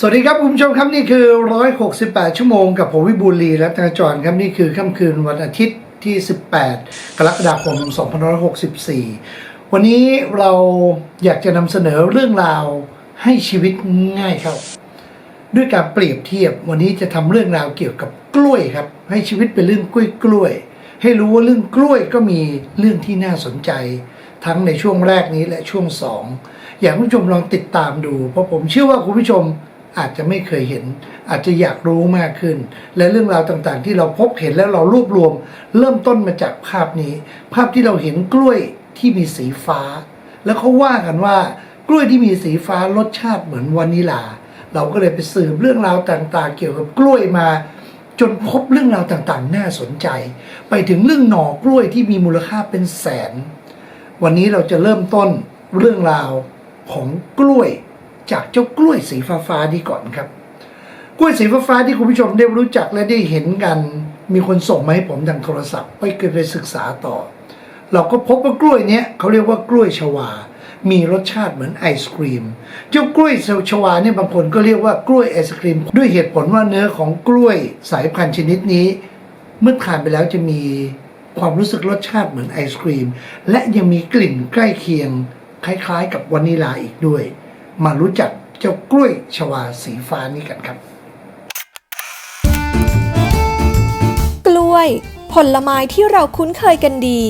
สวัสดีครับคุณผู้ชมครับนี่คือ 168 ชั่วโมงกับผมวิบูลีและธนาจรครับนี่คือค่ำคืนวันอาทิตย์ที่ 18 กรกฎาคม 2564 วันนี้เราอยากจะนำเสนอเรื่องราวให้ชีวิตง่ายครับ ด้วยการเปรียบเทียบวันนี้จะทำเรื่องราวเกี่ยวกับกล้วยครับ ให้ชีวิตเป็นเรื่องกล้วยกล้วยให้รู้ว่าเรื่องกล้วยก็มีเรื่องที่น่าสนใจ ทั้งในช่วงแรกนี้และช่วงสองอยากคุณผู้ชมลองติดตามดู เพราะผมเชื่อว่าคุณผู้ชม อาจจะไม่เคยเห็น อาจจะอยากรู้มากขึ้น และเรื่องราวต่างๆ ที่เราพบเห็นแล้วเรารวบรวม เริ่มต้นมาจากภาพนี้ ภาพที่เราเห็นกล้วยที่มีสีฟ้า แล้วเขาว่ากันว่ากล้วยที่มีสีฟ้ารสชาติเหมือนวานิลา เราก็เลยไปสืบเรื่องราวต่างๆ เกี่ยวกับกล้วยมา จนพบเรื่องราวต่างๆ น่าสนใจ ไปถึงเรื่องหน่อกล้วยที่มีมูลค่าเป็นแสน วันนี้เราจะเริ่มต้นเรื่องราวของกล้วย จากเจ้ากล้วยสีฟ้าๆนี้ก่อนครับ กล้วยสีฟ้าๆที่คุณผู้ชมได้รู้จักและได้เห็นกัน มีคนส่งมาให้ผมทางโทรศัพท์ไปเกิดไปศึกษาต่อ เราก็พบว่ากล้วยเนี้ยเขาเรียกว่ากล้วยชวา มีรสชาติเหมือนไอศครีม เจ้ากล้วยชวาเนี่ยบางคนก็เรียกว่ากล้วยไอศครีม ด้วยเหตุผลว่าเนื้อของกล้วยสายพันธุ์ชนิดนี้ เมื่อทานไปแล้วจะมีความรู้สึกรสชาติเหมือนไอศครีม และยังมีกลิ่นใกล้เคียง คล้ายๆ กับวานิลาอีกด้วย มารู้จักเจ้ากล้วยชวาสีฟ้านี้กันครับ กล้วย ผลไม้ที่เราคุ้นเคยกันดี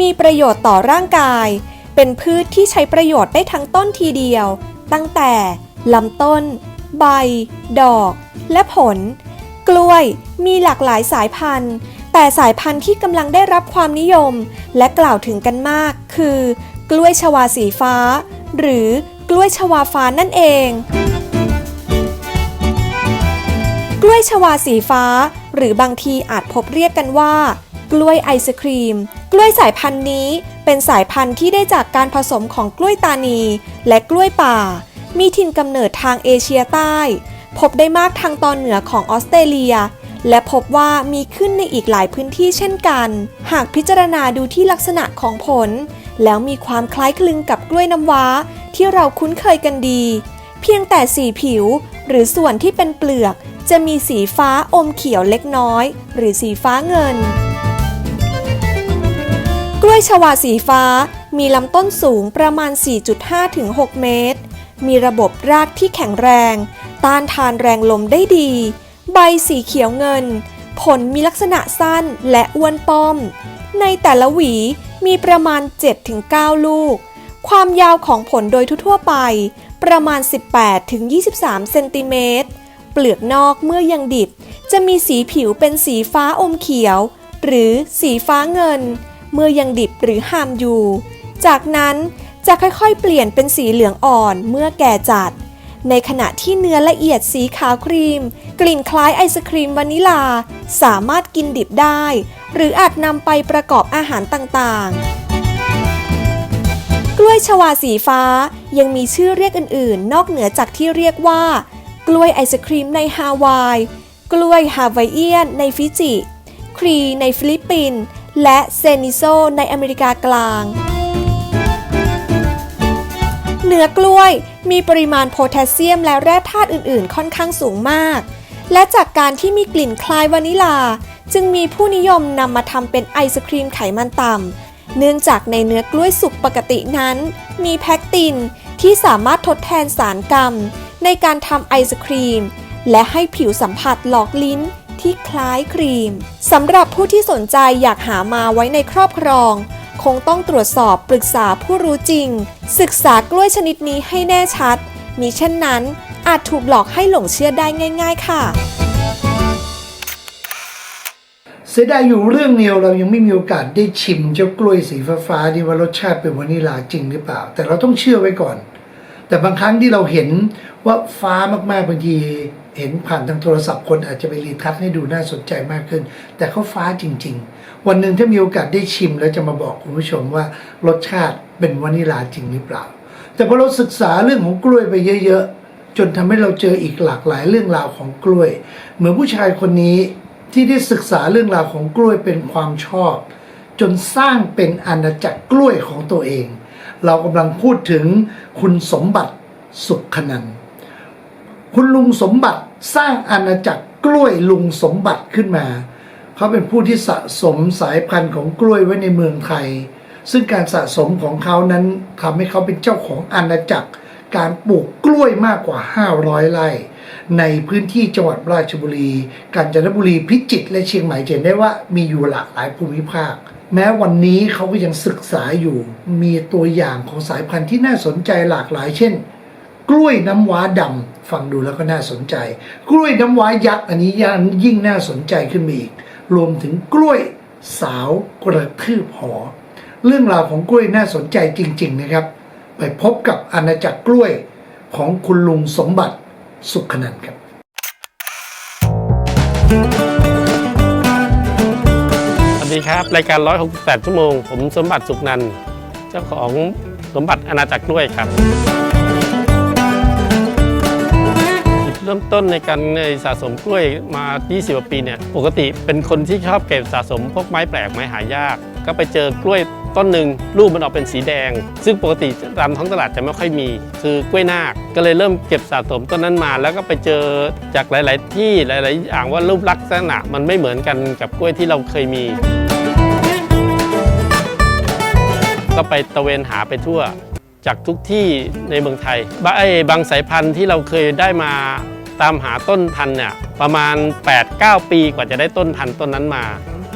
มีประโยชน์ต่อร่างกาย เป็นพืชที่ใช้ประโยชน์ได้ทั้งต้นทีเดียว ตั้งแต่ลำต้น ใบ ดอก และผล กล้วยมีหลากหลายสายพันธุ์ แต่สายพันธุ์ที่กำลังได้รับความนิยม และกล่าวถึงกันมาก คือ กล้วยชวาสีฟ้า หรือ กล้วยชวาฟ้านั่นเอง กล้วยชวาสีฟ้า หรือบางทีอาจพบเรียกกันว่า กล้วยไอศครีม กล้วยสายพันธุ์นี้เป็นสายพันธุ์ที่ได้จากการผสมของกล้วยตานี และกล้วยป่า มีถิ่นกำเนิดทางเอเชียใต้ พบได้มากทางตอนเหนือของออสเตรเลีย และพบว่ามีขึ้นในอีกหลายพื้นที่เช่นกัน หากพิจารณาดูที่ลักษณะของผล แล้วมีความคล้ายคลึงกับกล้วยน้ำว้า ที่เราคุ้นเคยกันดี เพียงแต่สีผิวหรือส่วนที่เป็นเปลือก จะมีสีฟ้าอมเขียวเล็กน้อย หรือสีฟ้าเงิน กล้วยชวาสีฟ้ามีลำต้นสูงประมาณ 4.5ถึง6เมตร มีระบบรากที่แข็งแรง ต้านทานแรงลมได้ดี ใบสีเขียวเงิน ผลมีลักษณะสั้นและอ้วนป้อม ในแต่ละหวีมีประมาณ 7-9 ลูก ความยาวของผลโดยทั่วไป ประมาณ 18-23เซนติเมตร เปลือกนอกเมื่อยังดิบ จะมีสีผิวเป็นสีฟ้าอมเขียว หรือสีฟ้าเงิน เมื่อยังดิบหรือหามอยู่ จากนั้นจะค่อยๆ เปลี่ยนเป็นสีเหลืองอ่อนเมื่อแก่จัด ในขณะที่เนื้อละเอียดสีขาวครีม กลิ่นคล้ายไอศครีมวานิลา สามารถกินดิบได้ หรืออาจนำไปประกอบอาหารต่างๆ ล้วยชวาสีฟ้ายังมีชื่อเรียกอื่น ๆ นอกเหนือจากที่เรียกว่า กล้วยไอศครีมในฮาวาย กล้วยฮาวายเอียนในฟิจิ ครีในฟิลิปปินส์และเซนิโซในอเมริกากลาง เนื้อกล้วยมีปริมาณโพแทสเซียมและแร่ธาตุอื่น ๆ ค่อนข้างสูงมาก และจากการที่มีกลิ่นคล้ายวานิลา จึงมีผู้นิยมนำมาทำเป็นไอศครีมไขมันต่ำ เนื่องจากในเนื้อกล้วยสุกปกตินั้น มีแพคตินที่สามารถทดแทนสารกรรม ในการทำไอศครีม และให้ผิวสัมผัสหลอกลิ้นที่คล้ายครีมสำหรับผู้ที่สนใจอยากหามาไว้ในครอบครอง คงต้องตรวจสอบปรึกษาผู้รู้จริง ศึกษากล้วยชนิดนี้ให้แน่ชัดมีเช่นนั้นอาจถูกหลอกให้หลงเชื่อได้ง่าย ๆ ค่ะ สียดายอยู่เรื่องเดียวเรายังไม่มีโอกาสได้ชิมเจ้ากล้วยสีฟ้าๆนี่ว่ารสชาติเป็นวานิลาจริงหรือเปล่า แต่เราต้องเชื่อไว้ก่อน แต่บางครั้งที่เราเห็นว่าฟ้ามากๆบางทีเห็นผ่านทางโทรศัพท์คนอาจจะไปรีทัชให้ดูน่าสนใจมากขึ้น แต่เขาฟ้าจริง ๆ วันหนึ่งถ้ามีโอกาสได้ชิม แล้วจะมาบอกคุณผู้ชมว่ารสชาติเป็นวานิลาจริงหรือเปล่า แต่พอเราศึกษาเรื่องของกล้วยไปเยอะ ๆ จนทำให้เราเจออีกหลากหลายเรื่องราวของกล้วย เหมือนผู้ชายคนนี้ ที่ได้ศึกษาเรื่องราวของกล้วยเป็นความชอบ จนสร้างเป็นอาณาจักรกล้วยของตัวเอง เรากำลังพูดถึงคุณสมบัติสุขนันคุณลุงสมบัติสร้างอาณาจักรกล้วยลุงสมบัติขึ้นมา เขาเป็นผู้ที่สะสมสายพันธุ์ของกล้วยไว้ในเมืองไทย ซึ่งการสะสมของเขานั้นทำให้เขาเป็นเจ้าของอาณาจักร การปลูกกล้วยมากกว่า 500 ไร่ ในพื้นที่จังหวัดราชบุรี กาญจนบุรี พิจิตรและเชียงใหม่เห็นได้ว่ามีอยู่หลากหลายภูมิภาค แม้วันนี้เขาก็ยังศึกษาอยู่ มีตัวอย่างของสายพันธุ์ที่น่าสนใจหลากหลาย เช่น กล้วยน้ำว้าดำฟังดูแล้วก็น่าสนใจ กล้วยน้ำว้ายักษ์อันนี้ยิ่งน่าสนใจขึ้นมาอีก รวมถึงกล้วยสาวกระทืบหอ เรื่องราวของกล้วยน่าสนใจจริง ๆ นะครับ ไปพบกับอาณาจักรกล้วยของคุณลุงสมบัติ สุขนันครับ สวัสดีครับ รายการ 168 ชั่วโมง ผมสมบัติสุขนันเจ้าของสมบัติอาณาจักรด้วยครับจุดเริ่มต้นในการในสะสมกล้วยมา 20 กว่าปีเนี่ย ปกติเป็นคนที่ชอบเก็บสะสมพวกไม้แปลกไม้หายาก ก็ไปเจอกล้วย ต้นหนึ่งลูกมันออกเป็นสีแดง ซึ่งปกติตามท้องตลาดจะไม่ค่อยมี คือกล้วยนาคก็เลยเริ่มเก็บสะสมต้นนั้นมา แล้วก็ไปเจอจากหลาย ๆ ที่หลาย ๆ อย่างว่ารูปลักษณะมันไม่เหมือนกันกับกล้วยที่เราเคยมีก็ไปตะเวนหาไปทั่ว จากทุกที่ในเมืองไทยบางบางสายพันธุ์ที่เราเคยได้มาตามหาต้นพันธุ์เนี่ยประมาณ 8-9 ปีกว่าจะได้ต้นพันธุ์ต้นนั้นมา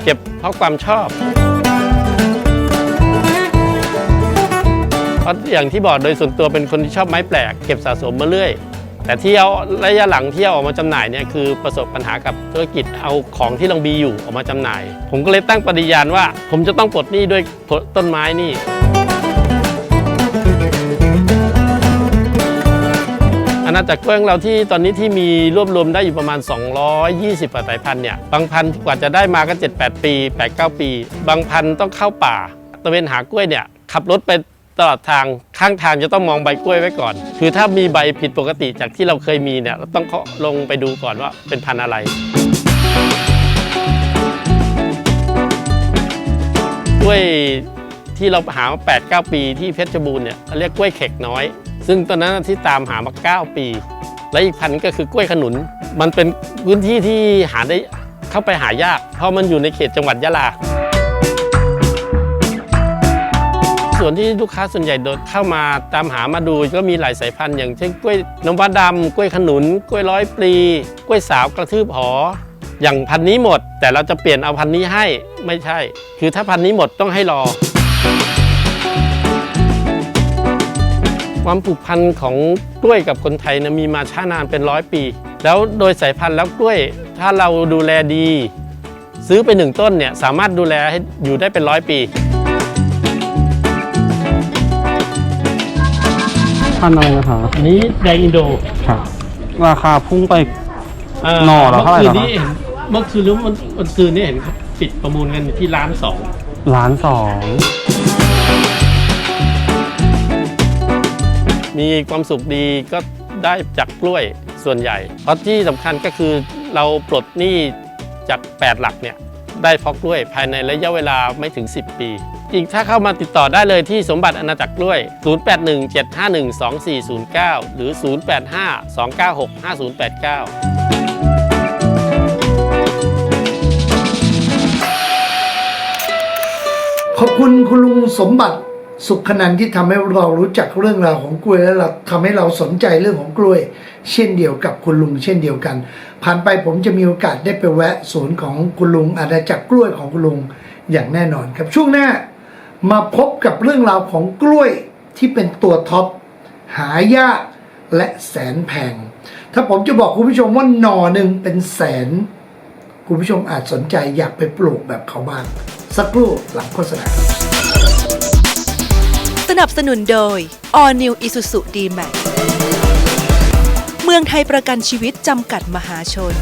เก็บเพราะความชอบ เพราะอย่างที่บอกโดยส่วนตัวเป็นคนที่ชอบไม้แปลกเก็บสะสมมาเรื่อย แต่ที่เอาระยะหลังที่เอาออกมาจำหน่ายเนี่ยคือประสบปัญหากับธุรกิจเอาของที่เรามีอยู่ออกมาจำหน่าย ผมก็เลยตั้งปฏิญาณว่า ผมจะต้องปลดหนี้ด้วยต้นไม้นี่อาณาจักรกล้วยของเราที่ตอนนี้ที่มีรวบรวมได้อยู่ประมาณ 220กว่าสายพันธุ์เนี่ย บางพันธุ์กว่าจะได้มาก็ 7-8 ปี 8-9 ปี บางพันธุ์ต้องเข้าป่า ตะเวนหากล้วยเนี่ย ขับรถไป ตลอดทางข้างทางจะต้องมองใบกล้วยไว้ก่อน คือถ้ามีใบผิดปกติจากที่เราเคยมีเนี่ยเราต้องเข้าลงไปดูก่อนว่าเป็นพันธุ์อะไรกล้วยที่เราหามา8 9 ปีที่เพชรบูรณ์เนี่ยเขาเรียกกล้วยเข็กน้อย ซึ่งตอนนั้นที่ตามหามา 9 ปี และอีกพันธุ์ก็คือกล้วยขนุน มันเป็นพื้นที่ที่หาได้เข้าไปหายาก เพราะมันอยู่ในเขตจังหวัดยะลา ส่วนที่ลูกค้าส่วนใหญ่โดดเข้ามาตามหามาดูก็มีหลายสายพันธุ์อย่างเช่นกล้วยน้ำว้าดำกล้วยขนุน กล้วยร้อยปลี กล้วยสาวกระทืบหอ อย่างพันธุ์นี้หมด แต่เราจะเปลี่ยนเอาพันธุ์นี้ให้ไม่ใช่ คือถ้าพันธุ์นี้หมดต้องให้รอ ความผูกพันของกล้วยกับคนไทยนะมีมาช้านานเป็นร้อยปี แล้วโดยสายพันธุ์แล้วกล้วยถ้าเราดูแลดี ซื้อไปหนึ่งต้นเนี่ยสามารถดูแลให้อยู่ได้เป็นร้อยปี พันอะไรนะครับอันนี้แดงอินโดครับ ราคาพุ่งไปเอ่อหน่อเหรอเท่าไหร่เมื่อคืนเหรอนี้เห็นเมื่อคืนหรือวันวันคืนนี้เห็นเขาปิดประมูลกันที่ร้านสองล้านสอง มีความสุขดีก็ได้จากกล้วยส่วนใหญ่เพราะที่สำคัญก็คือเราปลดหนี้จาก 8 หลักเนี่ยได้เพราะกล้วยภายในระยะเวลาไม่ถึง 10 ปี จริงถ้าเข้ามาติดต่อได้เลยที่สมบัติอาณาจักรกล้วย 0817512409 หรือ 0852965089ขอบคุณคุณลุงสมบัติสุขนันท์ที่ทำให้เรารู้จักเรื่องราวของกล้วยและเราทำให้เราสนใจเรื่องของกล้วย เช่นเดียวกับคุณลุงเช่นเดียวกัน ผ่านไปผมจะมีโอกาสได้ไปแวะศูนของคุณลุงอาณาจักรกล้วยของคุณลุงอย่างแน่นอนครับช่วงหน้า มาพบกับเรื่องราวของกล้วยที่เป็นตัวท็อปหายากและแสนแพง ถ้าผมจะบอกคุณผู้ชมว่าหน่อหนึ่งเป็นแสน คุณผู้ชมอาจสนใจอยากไปปลูกแบบเขาบ้าง สักครู่หลังโฆษณาสนับสนุนโดย All New Isuzu D-Max เมืองไทยประกันชีวิตจำกัดมหาชน